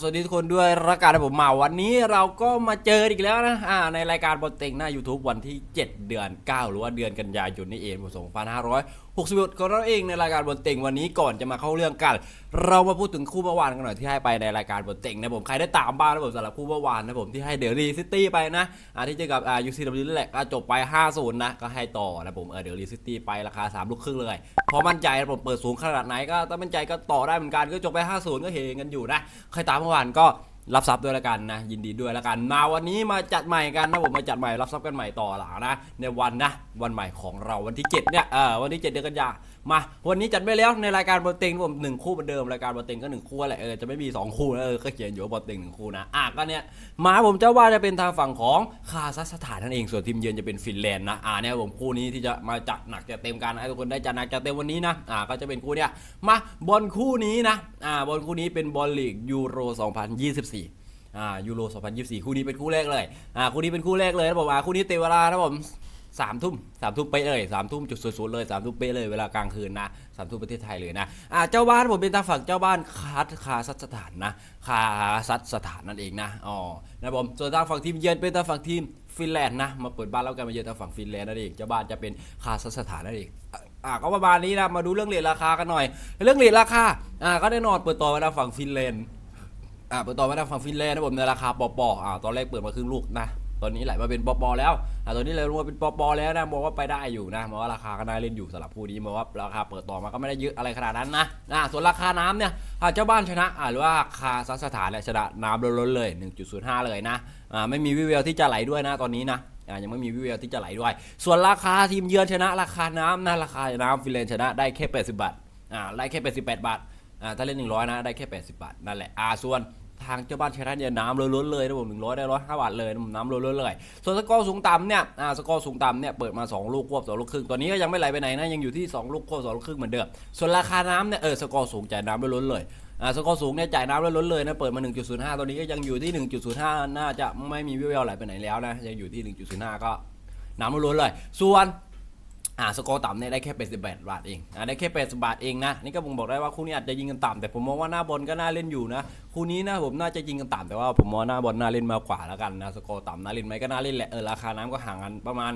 สวัสดีทุกคนด้วยรายการผมมาวันนี้เราก็มาเจออีกแล้วนะอ่าในรายการบอลเต็งหน้า YouTube วันที่ 7 เดือน 9 หรือว่าเดือนกันยายนนี่เองปี2561ของเราเองในรายการบอลเต็งวันนี้ก่อนจะมาเข้าเรื่องกัน เรามาพูดถึงคู่เมื่อวานกันหน่อยที่ให้ไปในรายการบอลเต็งนะผมใครได้ตามบ้างนะผมสำหรับคู่เมื่อวานนะผมที่ให้เดลี่ซิตี้ไปนะอ่าที่เจอกับอ่ายูซีดับแหละก็จบไป5-0นะก็ให้ต่อนะผมเออเดลี่ซิตี้ไปราคา3ลูกครึ่งเลยพอมั่นใจนะผมเปิดสูงขนาดไหนก็ถ้ามั่นใจก็ต่อได้เหมือนกันก็จบไป5-0ก็เฮกันอยู่นะใครตามมื่อวานก็รับทรัพย์ด้วยละกันนะ ยินดีด้วยละกัน มาวันนี้มาจัดใหม่กันนะผมมาจัดใหม่รับทรัพย์กันใหม่ต่อหลังนะ ในวันนะ วันใหม่ของเราวันที่ 7 เนี่ยเออวันที่ 7 เดือนกันยา มาวันนี้จัดไปแล้วในรายการบอลเต็งผมหนึ่งคู่เหมือนเดิมรายการบอลเต็งก็หนึ่งคู่แหละเออจะไม่มีสองคู่เออก็เขียนอยู่ว่าบอลเต็งหนึ่งคู่นะอะก็เนี่ยมาผมจ้าว่าจะเป็นทางฝั่งของคาซัคสถานนั่นเองส่วนทีมเยือนจะเป็นฟินแลนด์นะอ่าเนี่ยผมคู่นี้ที่จะมาจัดหนักจัดเต็มกันให้ทุกคนได้จัดหนักจัดเต็มวันนี้นะอ่าก็จะเป็นคู่เนี่ยมาบอลคู่นี้นะอ่าบอลคู่นี้เป็นบอลลีกยูโร 2024อ่ายูโร 2024 คู่นี้เป็นคู่แรกเลย อ่า คู่นี้เป็นคู่แรกเลยนะผมอ่าคู่นี้เตะเวลานะผม สามทุ่มสามทุ่มเป๊ะเลยสามทุ่มจุดศูนย์เลยสามทุ่มเป๊ะเลยเวลากลางคืนนะสามทุ่มประเทศไทยเลยนะอ่าเจ้าบ้านผมเป็นทางฝั่งเจ้าบ้านคาสคาซัดสถานนะคาซัดสถานนั่นเองนะอ๋อนะผมส่วนทางฝั่งทีมเยือนเป็นทางฝั่งทีมฟินแลนด์นะมาเปิดบ้านแล้วกันมาเยือนทางฝั่งฟินแลนด์นั่นเองเจ้าบ้านจะเป็นคาซัดสถานนั่นเองอ่าก็ประมาณนี้นะมาดูเรื่องเหรียญราคากันหน่อย เรื่องเหรียญราคาอ่าก็แน่นอนเปิดต่อไปทางฝั่งฟินแลนด์อ่าเปิดต่อมาทางฝั่งฟินแลนด์นะผมในราคาปอปออ่าตอนแรกเปิดมาครึ่งลูกนะ ตอนนี้ไหลมาเป็นปอปอแล้วอ่าตอนนี้เลยมาเป็นปอปอแล้วนะมองว่าไปได้อยู่นะมองว่าราคาก็น่าเล่นอยู่สำหรับคู่นี้มองว่าราคาเปิดต่อมาก็ไม่ได้เยอะอะไรขนาดนั้นนะอ่าส่วนราคาน้ำเนี่ยอ่าเจ้าบ้านชนะอ่าหรือว่าคาซัคสถานเนี่ยชนะน้ำล้นๆเลย 1.05 เลยนะอ่าไม่มีวิแววที่จะไหลด้วยนะตอนนี้นะอ่ายังไม่มีวิแววที่จะไหลด้วย ส่วนราคาทีมเยือนชนะราคาน้ำนะราคาน้ำฟินแลนชนะได้แค่ 80 บาทอ่าได้แค่ 88 บาทอ่าถ้าเล่น 100 นะได้แค่ 80 บาทนั่นแหละอ่าส่วน ทางเจ้าบ้านชนะเนี่ยน้ำล้วนๆเลยนะผม100ได้105บาทเลยนะผมน้ำล้วนๆเลย ส่วนสกอร์สูงต่ำเนี่ยอ่าสกอร์สูงต่ำเนี่ยเปิดมา 2 ลูกควบ2ลูกครึ่งตอนนี้ก็ยังไม่ไหลไปไหนนะยังอยู่ที่ 2 ลูกควบ2ลูกครึ่งเหมือนเดิมส่วนราคาน้ำเนี่ยเออสกอร์สูงจ่ายน้ำล้วนๆเลยอ่าสกอร์สูงเนี่ยจ่ายน้ำล้วนๆเลยนะเปิดมา 1.05 ตอนนี้ก็ยังอยู่ที่ 1.05 น่าจะไม่มีวิวๆไหลไปไหนแล้วนะยังอยู่ที่ 1.05 ก็น้ำล้นๆเลย ส่วน อ่าสกอร์ต่ำเนี่ยได้แค่88บาทเองอ่าได้แค่80บาทเองนะนี่ก็ผมบอกได้ว่าคู่นี้อาจจะยิงกันต่ำแต่ผมมองว่าหน้าบอลก็น่าเล่นอยู่นะคู่นี้นะผมน่าจะยิงกันต่ำแต่ว่าผมมองว่าหน้าบอลน่าเล่นมากกว่าแล้วกันนะสกอร์ต่ำน่าเล่นไหมก็น่าเล่นแหละเออราคาน้ำก็ห่างกันประมาณ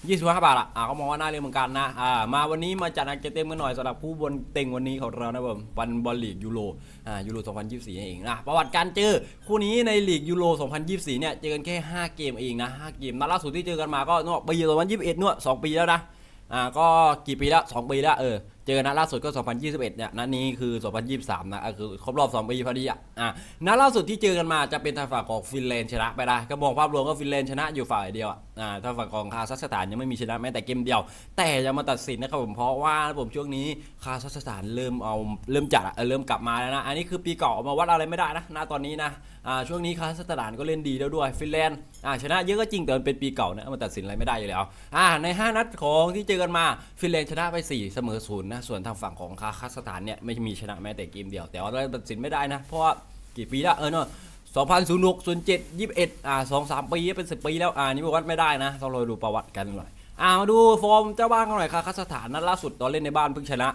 25บาทอะอ่าก็มองว่าน่าเล่นเหมือนกันนะอ่ามาวันนี้มาจัดหนักจะเต็มกันหน่อยสำหรับผู้บนเต็งวันนี้ของเรานะผมวันบอลลีกยูโรอ่ายูโร2024เองนะประวัติการเจอคู่นี้ในลีกยูโร2024เนี่ยเจอกันแค่ 5 เกมเองนะ5เกมนัดล่าสุดที่เจอกันมาก็นวปี2021นวด2ปีแล้วนะ อ่าก็กี่ปีแล้ว2ปีแล้วเออเจอนัดล่าสุดก็ 2021 เนี่ยนัดนี้คือ 2023 นะคือครบรอบ 2 ปีพอดีอะอะนัดล่าสุดที่เจอกันมาจะเป็นทางฝั่งของฟินแลนด์ชนะไปได้ก็มองภาพรวมก็ฟินแลนด์ชนะอยู่ฝ่ายเดียวอะอ่าทางฝั่งของคาซัคสถานยังไม่มีชนะแม้แต่เกมเดียว แต่จะมาตัดสินนะครับผมเพราะว่าผมช่วงนี้คาซัคสถานเริ่มเอาเริ่มจัดเริ่มกลับมาแล้วนะอันนี้คือปีเก่ามาวัดอะไรไม่ได้นะณตอนนี้นะอ่าช่วงนี้คาซัคสถานก็เล่นดีแล้วด้วยฟินแลนด์อ่าชนะเยอะก็จริงแต่มันเป็นปีเก่านะเอามาตัดสินอะไรไม่ได้อยู่แล้วอ่าใน 5 นัดของที่เจอกันมาฟินแลนด์ชนะไป 4 เสมอศูนะ ส่วนทางฝั่งของคาซัคสถานเนี่ยไม่มีชนะแม้แต่เกมเดียว แต่ว่าเราตัดสินไม่ได้นะ เพราะว่ากี่ปีแล้วเออเนาะ2006 07 21อ่า2 3 ปีเป็น 10 ปีแล้วอ่านี่ประวัติไม่ได้นะต้องรอดูประวัติกันหน่อยอ่ามาดูฟอร์มเจ้าบ้านกันหน่อยคาซัคสถานนัดล่าสุดตอนเล่นในบ้านเพิ่งชนะ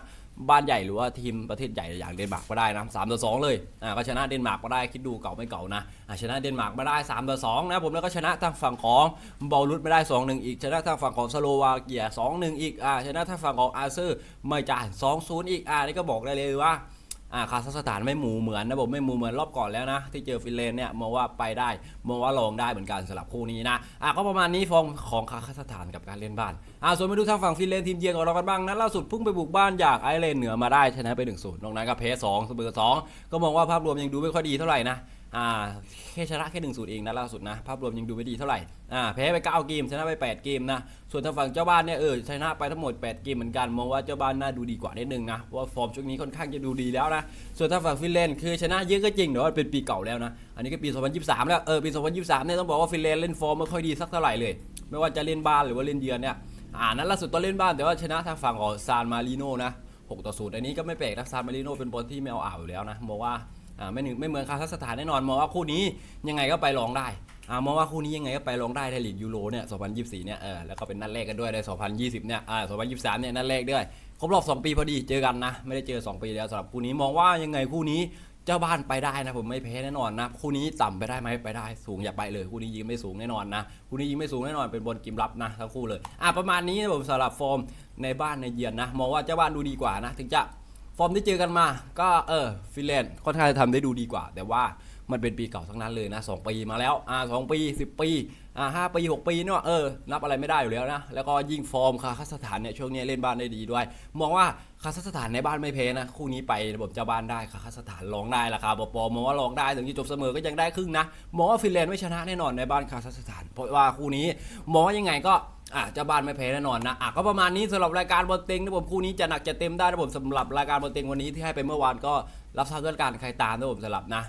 บ้านใหญ่หรือว่าทีมประเทศใหญ่อย่างเดนมาร์กก็ได้นะสามต่อสองเลยอ่าก็ชนะเดนมาร์กก็ได้คิดดูเก่าไม่เก่านะอ่าชนะเดนมาร์กมาได้3ต่อ2นะผมแล้วก็ชนะทางฝั่งของบอลรุดไม่ได้ 2-1 อีก ชนะทางฝั่งของสโลวาเกีย2-1 อีกอ่าชนะทางฝั่งของอาร์เซอร์ไม่จ่าย2-0 อีกอ่านี่ก็บอกได้เลยว่า อ่าคาซัคสถานไม่หมูเหมือนนะผมไม่หมูเหมือนรอบก่อนแล้วนะ ที่เจอฟินแลนด์เนี่ยมองว่าไปได้มองว่าลองได้เหมือนกันสำหรับคู่นี้นะอ่าก็ประมาณนี้ฟองของคาซัคสถานกับการเล่นบ้านอ่าส่วนมาดูทางฝั่งฟินแลนด์ทีมเยือนของเรากันบ้างนะล่าสุดพุ่งไปบุกบ้านอยากไอร์แลนด์เหนือมาได้ชนะไป1-0นอกนั้นก็เพ้2เสมอ2ก็มองว่าภาพรวมยังดูไม่ค่อยดีเท่าไหร่นะ อ่าแค่ชนะแค่1-0เองนะล่าสุดนะ ภาพรวมยังดูไม่ดีเท่าไหร่อ่าแพ้ไป 9 เกม ชนะไป 8 เกมนะ ส่วนทางฝั่งเจ้าบ้านเนี่ยเออชนะไปทั้งหมด 8 เกมเหมือนกันมองว่าเจ้าบ้านน่าดูดีกว่านิดนึงนะเพราะว่าฟอร์มช่วงนี้ค่อนข้างจะดูดีแล้วนะส่วนทางฝั่งฟินแลนด์คือชนะเยอะก็จริงแต่ว่าเป็นปีเก่าแล้วนะอันนี้ก็ปี 2023 แล้วเออปี 2023เนี่ยต้องบอกว่าฟินแลนด์เล่นฟอร์มไม่ค่อยดีสักเท่าไหร่เลย ไม่ว่าจะเล่นบ้านหรือว่าเล่นเยือนเนี่ยอ่านั้นล่าสุดตอนเล่นบ้านแต่ว่าชนะทางฝั่งของซานมาริโนนะ6ต่อ0อันนี้ก็ไม่แปลกนะซานมาริโนเป็นบอลที่ไม่เอาอ่าวอยู่แล้วนะมองว่า ไม่หนึ่งไม่เหมือนคาซัคสถานแน่นอนมองว่าคู่นี้ยังไงก็ไปลองได้อ่ามองว่าคู่นี้ยังไงก็ไปลองได้ในลีกยูโรเนี่ย 2024 เนี่ย เออ แล้วก็เป็นนัดแรกกันด้วยใน2020 เนี่ย อ่า 2023 เนี่ย นัดแรกด้วย ครบรอบ 2 ปีพอดี เจอกันนะ ไม่ได้เจอ 2 ปีแล้วสำหรับคู่นี้ มองว่ายังไงคู่นี้เจ้าบ้านไปได้นะผมไม่แพ้แน่นอนนะ คู่นี้ต่ำไปได้ไหมไปได้ สูงอย่าไปเลย คู่นี้ยิงไม่สูงแน่นอนนะ คู่นี้ยิงไม่สูงแน่นอนเป็นบอลกิมรับนะทั้งคู่เลย อะประมาณนี้นะผมสำหรับฟอร์มในบ้านในเยือนนะ มองว่าเจ้าบ้านดูดีกว่านะ ถึงจะ ฟอร์มที่เจอกันมา ก็เออฟินแลนด์ค่อนข้างจะทำได้ดูดีกว่า แต่ว่ามันเป็นปีเก่าทั้งนั้นเลยนะสองปีมาแล้วอ่าสองปีสิบปีอ่าห้าปีหกปีเนี่ยเออนับอะไรไม่ได้อยู่แล้วนะ แล้วก็ยิ่งฟอร์มคาซัคสถานเนี่ยช่วงนี้เล่นบ้านได้ดีด้วย มองว่าคาซัคสถานในบ้านไม่แพ้นะ คู่นี้ไประบบเจ้าบ้านได้คาซัคสถานลองได้ราคาปอปอมองว่าลองได้ถึงจะจบเสมอก็ยังได้ครึ่งนะมองว่าฟินแลนด์ไม่ชนะแน่นอนในบ้านคาซัคสถาน เพราะว่าคู่นี้มองว่ายังไงก็ อะเจ้าบ้านไม่แพ้แน่นอนนะอะก็ประมาณนี้สำหรับรายการบอลเต็งนะผมคู่นี้จะหนักจะเต็มได้นะผมสำหรับรายการบอลเต็งวันนี้ที่ให้ไปเมื่อวานก็รับทราบด้วยกันใครตามนะผมสำหรับนะ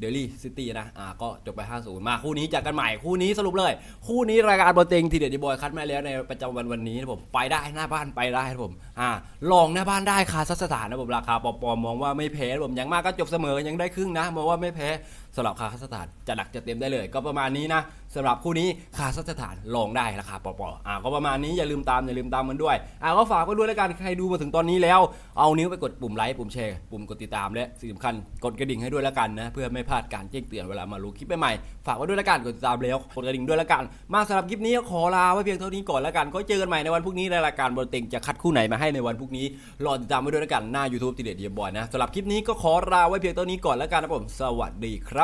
เดลี่ซิตี้นะอ่าก็จบไป 5-0 มาคู่นี้จากกันใหม่คู่นี้สรุปเลย คู่นี้รายการบอลเต็งทีเด็ดดีบอยคัดมาแล้วในประจำวันวันนี้นะผมไปได้หน้าบ้านไปได้นะผมอ่าลองหน้าบ้านได้คาซัสถานนะผมราคาปอๆมองว่าไม่แพ้ผมอย่างมากก็จบเสมอยังได้ครึ่งนะมองว่าไม่แพ้ สำหรับคาซัคสถานจะหนักจะเต็มได้เลย ก็ประมาณนี้นะสำหรับคู่นี้คาซัคสถานลองได้ราคาปอๆอ่าก็ประมาณนี้อย่าลืมตามอย่าลืมตามมันด้วยอ่าก็ฝากไว้ด้วยแล้วกันใครดูมาถึงตอนนี้แล้ว เอานิ้วไปกดปุ่มไลค์ปุ่มแชร์ปุ่มกดติดตามและสิ่งสำคัญกดกระดิ่งให้ด้วยแล้วกันนะเพื่อไม่พลาดการแจ้งเตือนเวลามาลงคลิปใหม่ๆฝากไว้ด้วยแล้วกันกดติดตามแล้วกดกระดิ่งด้วยแล้วกัน มาสำหรับคลิปนี้ก็ขอลาไว้เพียงเท่านี้ก่อนแล้วกันก็เจอกันใหม่ในวันพรุ่งนี้ในรายการบอลเต็งจะคัดคู่ไหนมาให้ในวันพรุ่งนี้รอติดตามไว้ด้วยแล้วกันหน้า YouTube ติเด็ดเดียบอยนะสำหรับคลิปนี้ก็ขอลาไว้เพียงเท่านี้ก่อนแล้วกันนะผมสวัสดีครับ